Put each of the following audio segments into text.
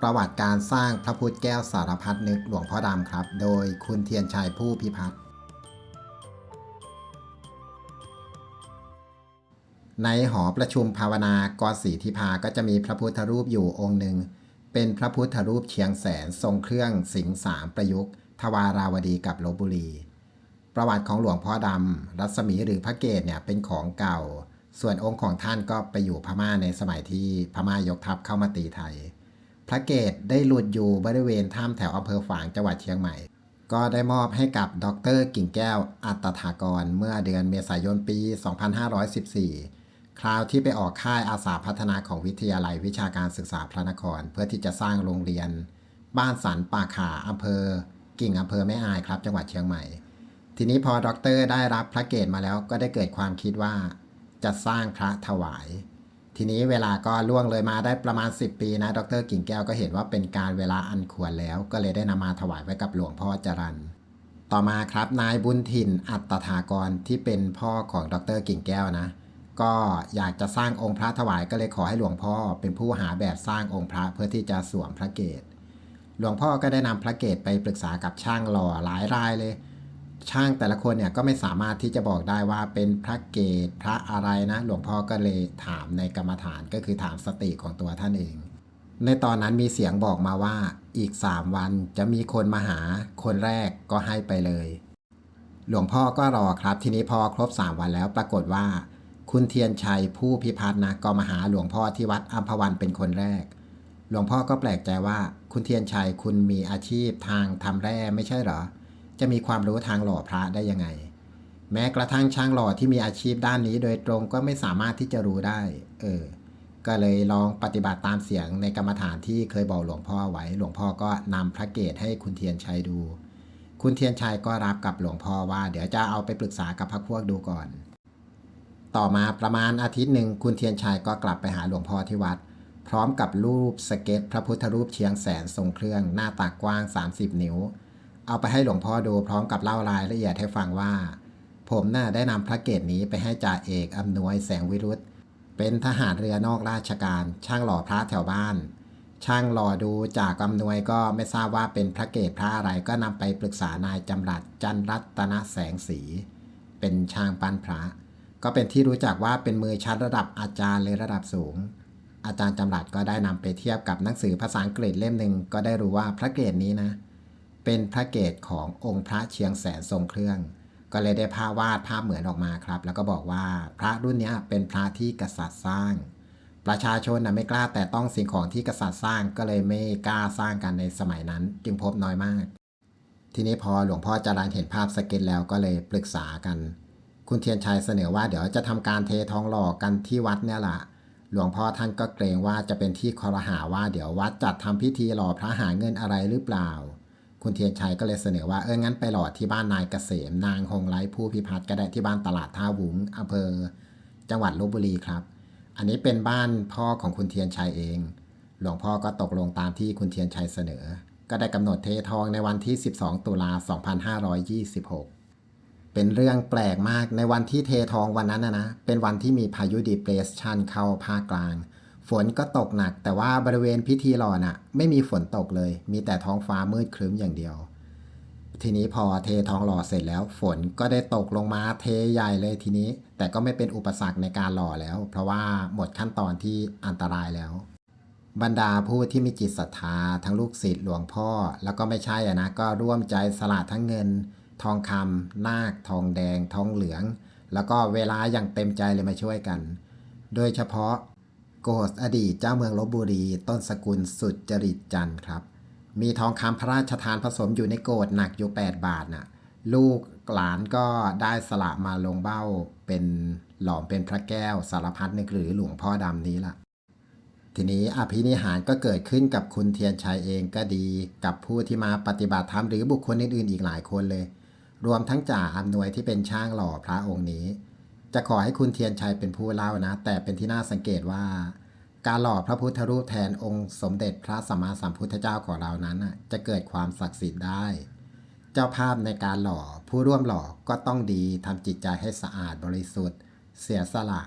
ประวัติการสร้างพระพุทธแก้วสารพัดนึกหลวงพ่อดำครับ โดยคุณเทียนชัยผู้พิพัฒน์ในหอประชุมภาวนากรศรีทิพาก็จะมีพระพุทธรูปอยู่องค์หนึ่ง เป็นพระพุทธรูปเชียงแสนทรงเครื่องสิงสามประยุกต์ ทวาราวดีกับลบบุรี ประวัติของหลวงพ่อดำ รัศมีหรือพระเกศเนี่ยเป็นของเก่า ส่วนองค์ของท่านก็ไปอยู่พม่าในสมัยที่พม่ายกทัพเข้ามาตีไทย พระเกศได้หลุดอยู่บริเวณถ้ำแถวอำเภอฝางจังหวัดเชียงใหม่ ก็ได้มอบให้กับดรกิ่งแก้วอัตถากร เมื่อเดือนเมษายนปี 2514 คราวที่ไปออกค่ายอาสาพัฒนาของวิทยาลัยวิชาการศึกษาพระนคร เพื่อที่จะสร้างโรงเรียน บ้านสันป่าขาอำเภอ กิ่งอำเภอแม่อายครับ จังหวัดเชียงใหม่ ทีนี้พอดรได้รับพระเกศมาแล้วก็ได้เกิดความคิดว่าจะสร้างพระถวาย ทีนี้เวลาก็ล่วงเลยมาได้ประมาณ 10 ปีนะดรกิ่งแก้วก็เห็นว่าเป็นการเวลาอันควรแล้ว ก็เลยได้นำมาถวายไว้กับหลวงพ่อจรันต่อมาครับนายบุญถิ่นอัตถากรที่เป็นพ่อของดรกิ่งแก้วนะ ก็อยากจะสร้างองค์พระถวายก็เลยขอให้หลวงพ่อเป็นผู้หาแบบสร้างองค์พระเพื่อที่จะสวมพระเกศหลวงพ่อก็ได้นำพระเกศไปปรึกษากับช่างหล่อหลายรายเลย ช่างแต่ละคนเนี่ยก็ไม่สามารถที่จะบอกได้ว่าเป็นพระเกศพระอะไรนะ หลวงพ่อก็เลยถามในกรรมฐานก็คือถามสติของตัวท่านเอง ในตอนนั้นมีเสียงบอกมาว่าอีก3วันจะมีคนมาหาคนแรกก็ให้ไปเลย หลวงพ่อก็รอครับทีนี้พอครบ3วันแล้วปรากฏว่า คุณเทียนชัยผู้พิพัฒน์นะก็มาหาหลวงพ่อที่วัดอัมพวันเป็นคนแรก หลวงพ่อก็แปลกใจว่า คุณเทียนชัยคุณมีอาชีพทางทำแร่ไม่ใช่เหรอ จะมีความรู้ทางหล่อพระได้ยังไง แม้กระทั่งช่างหล่อที่มีอาชีพด้านนี้โดยตรงก็ไม่สามารถที่จะรู้ได้ เออ ก็เลยลองปฏิบัติตามเสียงในกรรมฐานที่เคยบอกหลวงพ่อไว้ หลวงพ่อก็นำพระเกศให้คุณเทียนชัยดู คุณเทียนชัยก็รับกับหลวงพ่อว่า เดี๋ยวจะเอาไปปรึกษากับพรรคพวกดูก่อน ต่อมาประมาณอาทิตย์หนึ่งคุณเทียนชัยก็กลับไปหาหลวงพ่อที่วัด พร้อมกับรูปสเก็ตพระพุทธรูปเชียงแสนทรงเครื่องหน้าตากว้าง 30 นิ้ว เอาไปให้หลวงพ่อดูพร้อมกับเล่ารายละเอียดให้ฟังว่า ผมน่าได้นำพระเกศนี้ไปให้จ่าเอกอำนวยแสงวิรุธเป็นทหารเรือนอกราชการ ช่างหล่อพระแถวบ้าน ช่างหล่อดูจากอำนวยก็ไม่ทราบว่าเป็นพระเกศพระอะไรก็นำไปปรึกษานายจำรัดจันรัตนแสงสี เป็นช่างปั้นพระ ก็เป็นที่รู้จักว่าเป็นมือชั้นระดับอาจารย์เลยระดับสูงอาจารย์จำรัดก็ได้นำไปเทียบกับหนังสือภาษาอังกฤษเล่มหนึ่งก็ได้รู้ว่าพระเกศนี้นะ เป็นพระเกศขององค์พระเชียงแสนทรงเครื่อง ก็เลยได้ภาพวาดภาพเหมือนออกมาครับ แล้วก็บอกว่าพระรุ่นนี้เป็นพระที่กษัตริย์สร้าง ประชาชนนะไม่กล้าแต่ต้องสิ่งของที่กษัตริย์สร้างก็เลยไม่กล้าสร้างกันในสมัยนั้น จึงพบน้อยมาก ทีนี้พอหลวงพ่อจรันเห็นภาพสเก็ตแล้วก็เลยปรึกษากัน คุณเทียนชัยเสนอว่าเดี๋ยวจะทำการเททองหล่อกันที่วัดเนี่ยแหละหลวงพ่อท่านก็เกรงว่าจะเป็นที่คอรหาว่าเดี๋ยววัดจัดทำพิธีหล่อพระหาเงินอะไรหรือเปล่า คุณเทียนชัยก็เลยเสนอว่าเอองั้นไปหล่อที่บ้านนายเกษม นางหงไลผู้พิพัฒน์ก็ได้ที่บ้านตลาดท่าวุ้งอำเภอ จังหวัดลบบุรีครับ อันนี้เป็นบ้านพ่อของคุณเทียนชัยเอง หลวงพ่อก็ตกลงตามที่คุณเทียนชัยเสนอ ก็ได้กำหนดเททองในวันที่ 12 ตุลา 2526เป็นเรื่องแปลกมากในวันที่เททองวันนั้นนะนะ เป็นวันที่มีพายุดีเพรสชันเข้าภาคกลาง ฝนก็ตกหนัก แต่ว่าบริเวณพิธีหล่อน่ะ ไม่มีฝนตกเลย มีแต่ท้องฟ้ามืดครึ้มอย่างเดียว ทีนี้พอเททองหล่อเสร็จแล้ว ฝนก็ได้ตกลงมาเทใหญ่เลยทีนี้ แต่ก็ไม่เป็นอุปสรรคในการหล่อแล้ว เพราะว่าหมดขั้นตอนที่อันตรายแล้ว บรรดาผู้ที่มีจิตศรัทธาทั้งลูกศิษย์หลวงพ่อ แล้วก็ไม่ใช่อะนะก็ร่วมใจสละทั้งเงิน ทองคำนาค ทองแดง ทองเหลือง แล้วก็เวลาอย่างเต็มใจเลยมาช่วยกัน โดยเฉพาะ โกศอดีตเจ้าเมืองลบบุรี ต้นสกุลสุดจริตจันทร์ครับ มีทองคำพระราชทานผสมอยู่ในโกดหนักอยู่ 8 บาทน่ะลูกหลานก็ได้สละมาลงเบ้าเป็นหลอมเป็นพระแก้วสารพัดนึกหรือหลวงพ่อดำนี้ล่ะ ทีนี้อภินิหารก็เกิดขึ้นกับคุณเทียนชัยเองก็ดี กับผู้ที่มาปฏิบัติธรรมหรือบุคคลอื่นๆอีกหลายคนเลย รวมทั้งจ่าอำนวยที่เป็นช่างหล่อพระองค์นี้ จะขอให้คุณเทียนชัยเป็นผู้เล่านะ แต่เป็นที่น่าสังเกตว่า การหล่อพระพุทธรูปแทนองค์สมเด็จพระสัมมาสัมพุทธเจ้าของเรานั้นจะเกิดความศักดิ์สิทธิ์ได้ เจ้าภาพในการหล่อผู้ร่วมหล่อก็ต้องดีทำจิตใจให้สะอาดบริสุทธิ์ เสียสละ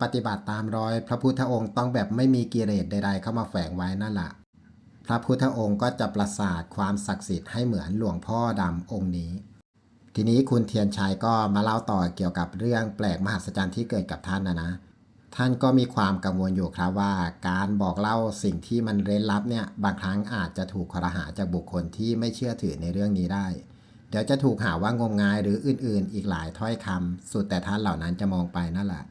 ปฏิบัติตามรอย พระพุทธองค์ต้องแบบไม่มีกิเลสใดๆเข้ามาแฝงไว้นั่นแหละพระพุทธองค์ก็จะประสาทความศักดิ์สิทธิ์ให้เหมือนหลวงพ่อดำองค์นี้ ทีนี้คุณเทียนชัยก็มาเล่าต่อเกี่ยวกับเรื่องแปลกมหัศจรรย์ที่เกิดกับท่านนะนะ ท่านก็มีความกังวลอยู่ครับว่า การบอกเล่าสิ่งที่มันเร้นลับเนี่ยบางครั้งอาจจะถูกคอรหาจากบุคคลที่ไม่เชื่อถือในเรื่องนี้ได้ เดี๋ยวจะถูกหาว่างมงายหรืออื่น ๆ อีกหลายถ้อยคำสุดแต่ท่านเหล่านั้นจะมองไปนั่นแหละ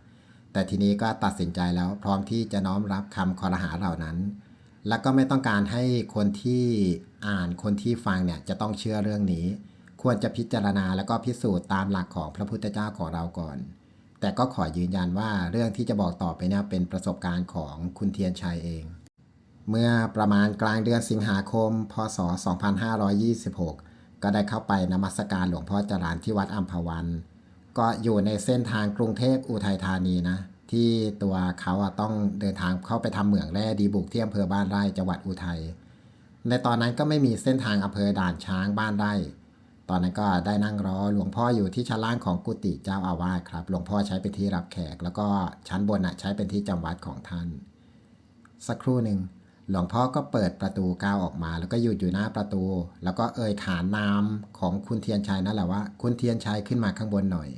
แต่ทีนี้ก็ตัดสินใจแล้วพร้อมที่จะน้อมรับคำคอรหาเหล่านั้น แล้วก็ไม่ต้องการให้คนที่อ่านคนที่ฟังเนี่ยจะต้องเชื่อเรื่องนี้ ควรจะพิจารณาแล้วก็พิสูจน์ตามหลักของพระพุทธเจ้าของเราก่อน แต่ก็ขอยืนยันว่าเรื่องที่จะบอกต่อไปเนี่ยเป็นประสบการณ์ของคุณเทียนชัยเอง เมื่อประมาณกลางเดือนสิงหาคม พศ 2526 ก็ได้เข้าไปนมัสการหลวงพ่อจรานที่วัดอัมพวัน ก็อยู่ในเส้นทางกรุงเทพอุทัยธานีนะ ที่ตัวเขาต้องเดินทางเข้าไปทำเหมืองแร่ดีบุกที่อำเภอบ้านไร่จังหวัดอุทัย ในตอนนั้นก็ไม่มีเส้นทางอำเภอด่านช้างบ้านไร่ ตอนนั้นก็ได้นั่งรอหลวงพ่ออยู่ที่ชั้นล่างของกุฏิเจ้าอาวาสครับ หลวงพ่อใช้เป็นที่รับแขก แล้วก็ชั้นบนอะใช้เป็นที่จำวัดของท่าน สักครู่หนึ่งหลวงพ่อก็เปิดประตูก้าวออกมา แล้วก็หยุดอยู่หน้าประตู แล้วก็เอ่ยขานนามของคุณเทียนชัยนั่นแหละว่า คุณเทียนชัยขึ้นมาข้างบนหน่อย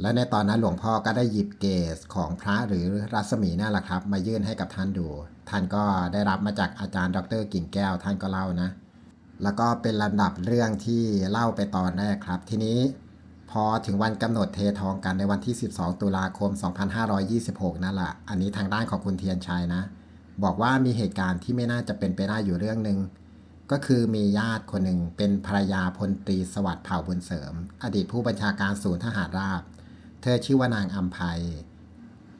และในตอนนั้นหลวงพ่อก็ได้หยิบเกศของพระหรือรัศมีนั่นแหละครับ มายื่นให้กับท่านดู ท่านก็ได้รับมาจากอาจารย์ดรกิ่งแก้วท่านก็เล่านะ แล้วก็เป็นลำดับเรื่องที่เล่าไปตอนแรกครับ ทีนี้พอถึงวันกำหนดเททองกันในวันที่ 12 ตุลาคม 2526 นั่นแหละ อันนี้ทางด้านของคุณเทียนชัยนะ บอกว่ามีเหตุการณ์ที่ไม่น่าจะเป็นไปได้อยู่เรื่องหนึ่งก็คือมีญาติคนหนึ่งเป็นภรรยาพลตรีสวัสดิ์เผ่าบุญเสริม อดีตผู้บัญชาการศูนย์ทหารราบ เธอชื่อว่านางอัมภัย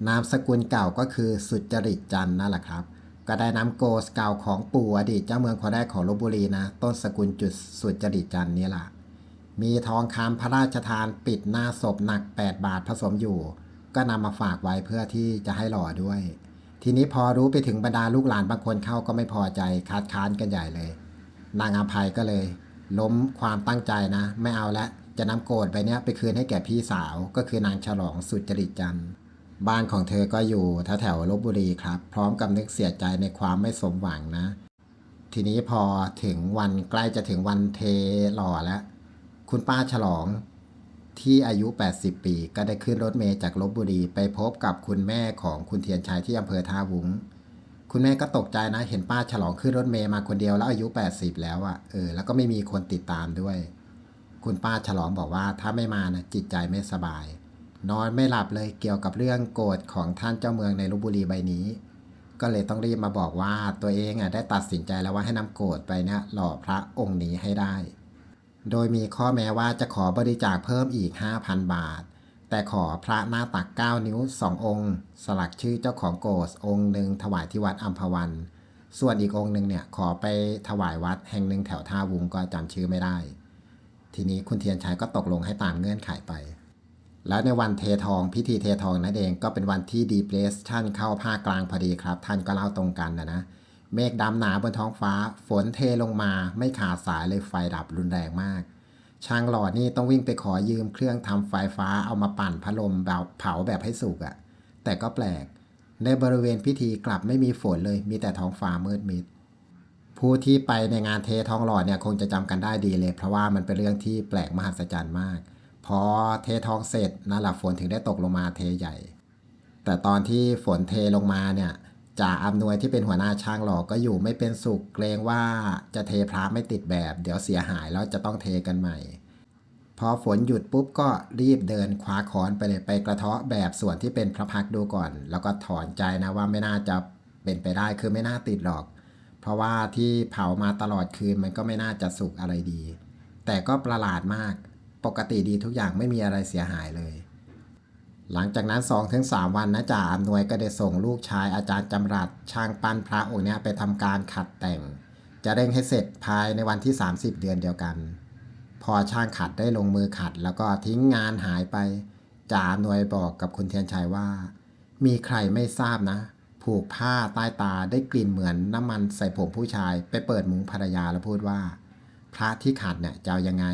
นามสกุลเก่าก็คือสุจริตจันทร์นั่นแหละครับ ก็ได้นำโกสเก่าของปู่อดีตเจ้าเมืองคนแรกของลบบุรีนะ ต้นสกุลจุดสุดจริตจันนี่แหละมีทองคำพระราชทานปิดหน้าศพหนัก 8 บาทผสมอยู่ ก็นำมาฝากไว้เพื่อที่จะให้หล่อด้วย ทีนี้พอรู้ไปถึงบรรดาลูกหลานบางคนเข้าก็ไม่พอใจคัดค้านกันใหญ่เลย นางอภัยก็เลย ล้มความตั้งใจนะ ไม่เอาละจะนำโกรธไปเนี้ยไปคืนให้แก่พี่สาว ก็คือนางฉลองสุจริตจันทร์ บ้านของเธอก็อยู่แถวๆลบบุรีครับ พร้อมกับนึกเสียใจในความไม่สมหวังนะ ทีนี้พอถึงวันใกล้จะถึงวันเทหล่อแล้ว คุณป้าฉลองที่อายุ 80 ปี ก็ได้ขึ้นรถเมล์จากลบบุรี ไปพบกับคุณแม่ของคุณเทียนชัยที่อำเภอท่าวุ้ง คุณแม่ก็ตกใจนะ เห็นป้าฉลองขึ้นรถเมล์มาคนเดียวแล้วอายุ 80 แล้วอะ่ะ เออ แล้วก็ไม่มีคนติดตามด้วย คุณป้าฉลองบอกว่าถ้าไม่มานะจิตใจไม่สบาย นอนไม่หลับเลยเกี่ยวกับเรื่องโกรธของท่านเจ้าเมืองในลบบุรีใบนี้ ก็เลยต้องรีบมาบอกว่าตัวเองอะได้ตัดสินใจแล้วว่าให้นำโกรธไปเนี่ยหล่อพระองค์นี้ให้ได้ โดยมีข้อแม้ว่าจะขอบริจาคเพิ่มอีก 5,000 บาท แต่ขอพระหน้าตัก 9 นิ้ว 2 องค์ สลักชื่อเจ้าของโกสองค์หนึ่งถวายที่วัดอัมพวัน ส่วนอีกองค์หนึ่งเนี่ยขอไปถวายวัดแห่งหนึ่งแถวท่าวุงก็จำชื่อไม่ได้ ทีนี้คุณเทียนชัยก็ตกลงให้ตามเงื่อนไขไป แล้วในวันเททองพิธีเททองนั่นเองก็เป็นวันที่ดีเพรสชันเข้าภาคกลางพอดีครับ ท่านก็เล่าตรงกันนะนะ เมฆดำหนาบนท้องฟ้า ฝนเทลงมาไม่ขาดสายเลยไฟดับรุนแรงมาก ช่างหล่อนี่ต้องวิ่งไปขอยืมเครื่องทำไฟฟ้าเอามาปั่นพัดลมแบบเผาแบบให้สุกอะ่ะ แต่ก็แปลก ในบริเวณพิธีกลับไม่มีฝนเลยมีแต่ท้องฟ้ามืดมิดผู้ที่ไปในงานเททองหล่อเนี่ยคงจะจำกันได้ดีเลย เพราะว่ามันเป็นเรื่องที่แปลกมหัศจรรย์มาก พอเททองเสร็จนั่นแหละฝนถึงได้ตกลงมาเทใหญ่ แต่ตอนที่ฝนเทลงมาเนี่ยจ่าอำนวยที่เป็นหัวหน้าช่างหลอกก็อยู่ไม่เป็นสุขเกรงว่าจะเทพระไม่ติดแบบ เดี๋ยวเสียหายแล้วจะต้องเทกันใหม่ พอฝนหยุดปุ๊บก็รีบเดินคว้าค้อนไปเลยไปกระเทาะแบบส่วนที่เป็นพระพักดูก่อน แล้วก็ถอนใจนะว่าไม่น่าจะเป็นไปได้คือไม่น่าติดหรอก เพราะว่าที่เผามาตลอดคืนมันก็ไม่น่าจะสุกอะไรดี แต่ก็ประหลาดมาก ปกติดีทุกอย่างไม่มีอะไรเสียหายเลย หลังจากนั้น 2-3 วันนะจ่าอำนวยก็ได้ส่งลูกชายอาจารย์จำรัดช่างปั้นพระองค์เนี้ยไปทำการขัดแต่ง จะเร่งให้เสร็จภายในวันที่ 30 เดือนเดียวกัน พอช่างขัดได้ลงมือขัด แล้วก็ทิ้งงานหายไปจ่าอำนวยบอกกับคุณเทียนชัยว่า มีใครไม่ทราบนะ ผูกผ้าใต้ตาได้กลิ่นเหมือนน้ำมันใส่ผมผู้ชาย ไปเปิดมุ้งภรรยาแล้วพูดว่า พระที่ขัดเนี่ยจะเอายังไง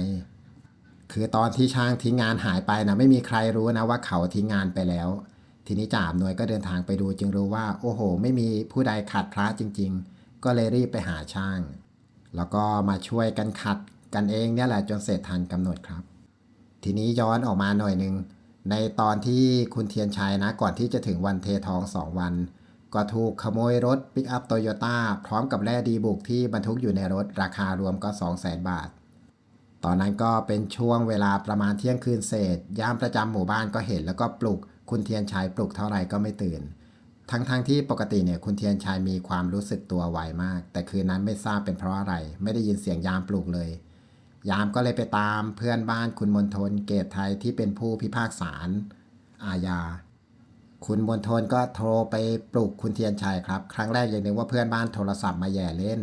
คือตอนที่ช่างทิ้งงานหายไปนะไม่มีใครรู้นะว่าเขาทิ้งงานไปแล้ว ทีนี้จ่าอำนวยก็เดินทางไปดูจึงรู้ว่า โอ้โห ไม่มีผู้ใดขัดพระจริง ๆ ก็เลยรีบไปหาช่าง แล้วก็มาช่วยกันขัดกันเองเนี่ยแหละจนเสร็จทันกำหนดครับ ทีนี้ย้อนออกมาหน่อยหนึ่งในตอนที่คุณเทียนชัยนะก่อนที่จะถึงวันเททอง2วัน ก็ถูกขโมยรถปิกอัพโตโยต้าพร้อมกับแร่ดีบุกที่บรรทุกอยู่ในรถราคารวมก็ 200,000 บาท ตอนนั้นก็เป็นช่วงเวลาประมาณเที่ยงคืนเศษยามประจำหมู่บ้านก็เห็นแล้วก็ปลุก คุณเทียนชัยปลุกเท่าไหร่ก็ไม่ตื่น ทั้งๆทที่ปกติเนี่ยคุณเทียนชัยมีความรู้สึกตัวไวมาก แต่คืนนั้นไม่ทราบเป็นเพราะอะไร ไม่ได้ยินเสียงยามปลุกเลย ยามก็เลยไปตามเพื่อนบ้านคุณมนทนเกตไทยที่เป็นผู้พิพากษาอาญา คุณมนทนก็โทรไปปลุกคุณเทียนชัยครับ ครั้งแรกยังนึกว่าเพื่อนบ้านโทรศัพท์มาแย่เล่น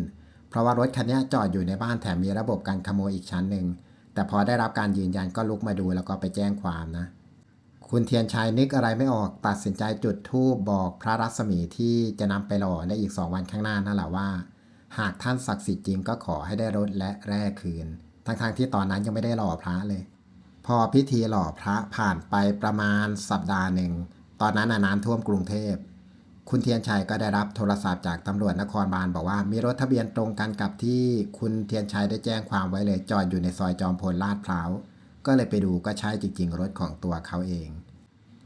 ราะว่ารถคันนี้จอดอยู่ในบ้านแถมมีระบบการขโมยอีกชั้นหนึ่ง แต่พอได้รับการยืนยันก็ลุกมาดูแล้วก็ไปแจ้งความนะ คุณเทียนชัยนึกอะไรไม่ออกตัดสินใจจุดธูปบอกพระรัศมีที่จะนำไปหล่อในอีกสองวันข้างหน้านั่นแหละว่า หากท่านศักดิ์สิทธิ์จริงก็ขอให้ได้รถและแร่คืน ทั้งๆที่ตอนนั้นยังไม่ได้หล่อพระเลย พอพิธีหล่อพระผ่านไปประมาณสัปดาห์หนึ่ง ตอนนั้นน้ำท่วมกรุงเทพ คุณเทียนชัยก็ได้รับโทรศัพท์จากตำรวจนครบาลบอกว่ามีรถทะเบียนตรงกันกับที่คุณเทียนชัยได้แจ้งความไว้เลยจอดอยู่ในซอยจอมพลลาดพร้าวก็เลยไปดูก็ใช่จริง ๆ รถของตัวเขาเอง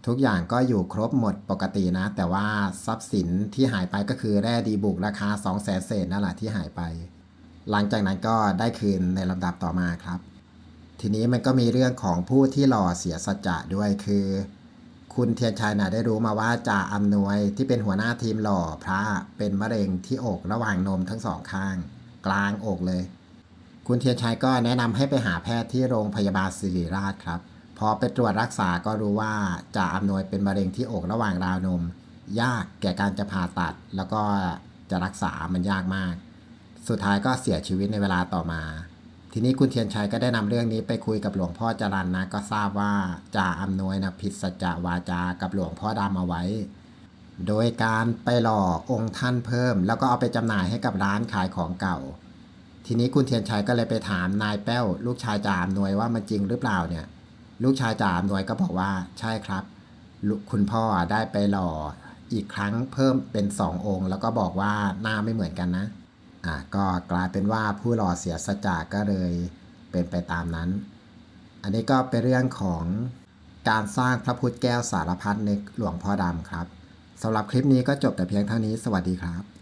ทุกอย่างก็อยู่ครบหมดปกตินะ แต่ว่าทรัพย์สินที่หายไปก็คือแร่ดีบุกราคา 2 0 0แสนเศษนั่นแหละที่หายไป หลังจากนั้นก็ได้คืนในลำดับต่อมาครับ ทีนี้มันก็มีเรื่องของผู้ที่หล่อเสียสัจจะด้วยคือ คุณเทียนชัยนะได้รู้มาว่าจ่าอำนวยที่เป็นหัวหน้าทีมหล่อพระเป็นมะเร็งที่อกระหว่างนมทั้งสองข้าง กลางอกเลย คุณเทียนชัยก็แนะนำให้ไปหาแพทย์ที่โรงพยาบาลศิริราชครับพอไปตรวจรักษาก็รู้ว่าจ่าอำนวยเป็นมะเร็งที่อกระหว่างราวนม ยากแก่การจะผ่าตัด แล้วก็จะรักษามันยากมาก สุดท้ายก็เสียชีวิตในเวลาต่อมา ทีนี้คุณเทียนชัยก็ได้นำเรื่องนี้ไปคุยกับหลวงพ่อจรันนะก็ทราบว่าจ่าอำนวยนะผิดสัจวาจากับหลวงพ่อดำเอาไว้ โดยการไปหล่อองค์ท่านเพิ่ม แล้วก็เอาไปจำหน่ายให้กับร้านขายของเก่า ทีนี้คุณเทียนชัยก็เลยไปถามนายแป้ว ลูกชายจ่าอำนวยว่ามันจริงหรือเปล่าเนี่ย ลูกชายจ่าอำนวยก็บอกว่าใช่ครับ คุณพ่อได้ไปหล่ออีกครั้งเพิ่มเป็นสององค์ แล้วก็บอกว่าหน้าไม่เหมือนกันนะ อะก็กลายเป็นว่าผู้หล่อเสียสจาก็เลยเป็นไปตามนั้น อันนี้ก็เป็นเรื่องของการสร้างพระพุทธแก้วสารพัดในหลวงพ่อดำครับสำหรับคลิปนี้ก็จบแต่เพียงเท่านี้สวัสดีครับ